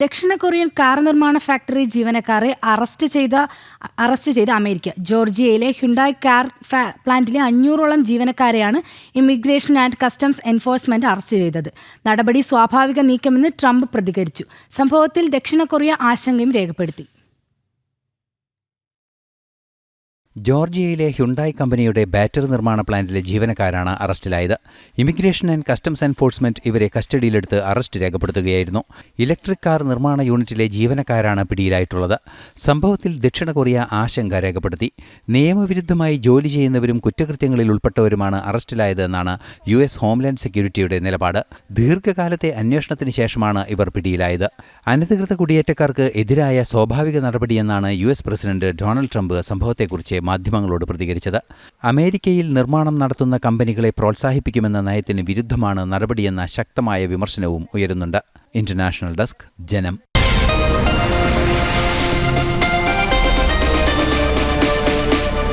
ദക്ഷിണ Korean car നിർമ്മാണ factory ജീവനക്കാരെ അറസ്റ്റ് ചെയ്ത അറസ്റ്റ് ചെയ്ത അമേരിക്ക. ജോർജിയയിലെ ഹ്യുണ്ടായ് കാർ പ്ലാന്റിലെ അഞ്ഞൂറോളം ജീവനക്കാരെയാണ് immigration and customs enforcement arrest ചെയ്തത്. നടപടി സ്വാഭാവിക നീക്കമെന്ന് ട്രംപ് പ്രതികരിച്ചു. സംഭവത്തിൽ ദക്ഷിണ കൊറിയ ആശങ്കയും രേഖപ്പെടുത്തി. ജോർജിയയിലെ ഹ്യുണ്ടായ് കമ്പനിയുടെ ബാറ്ററി നിർമ്മാണ പ്ലാന്റിലെ ജീവനക്കാരാണ് അറസ്റ്റിലായത്. ഇമിഗ്രേഷൻ ആൻഡ് കസ്റ്റംസ് എൻഫോഴ്സ്മെന്റ് ഇവരെ കസ്റ്റഡിയിലെടുത്ത് അറസ്റ്റ് രേഖപ്പെടുത്തുകയായിരുന്നു. ഇലക്ട്രിക് കാർ നിർമ്മാണ യൂണിറ്റിലെ ജീവനക്കാരാണ് പിടിയിലായിട്ടുള്ളത്. സംഭവത്തിൽ ദക്ഷിണ കൊറിയ ആശങ്ക രേഖപ്പെടുത്തി. നിയമവിരുദ്ധമായി ജോലി ചെയ്യുന്നവരും കുറ്റകൃത്യങ്ങളിൽ ഉൾപ്പെട്ടവരുമാണ് അറസ്റ്റിലായതെന്നാണ് യു എസ് ഹോംലാൻഡ് സെക്യൂരിറ്റിയുടെ നിലപാട്. ദീർഘകാലത്തെ അന്വേഷണത്തിന് ശേഷമാണ് ഇവർ പിടിയിലായത്. അനധികൃത കുടിയേറ്റക്കാർക്ക് എതിരായ സ്വാഭാവിക നടപടിയെന്നാണ് U S president Donald Trump സംഭവത്തെക്കുറിച്ച് മാധ്യമങ്ങളോട് പ്രതികരിച്ചത്. അമേരിക്കയിൽ നിർമ്മാണം നടത്തുന്ന കമ്പനികളെ പ്രോത്സാഹിപ്പിക്കുമെന്ന നയത്തിന് വിരുദ്ധമാണ് നടപടിയെന്ന ശക്തമായ വിമർശനവും ഉയരുന്നുണ്ട്. ഇന്റർനാഷണൽ ഡെസ്ക് ജനം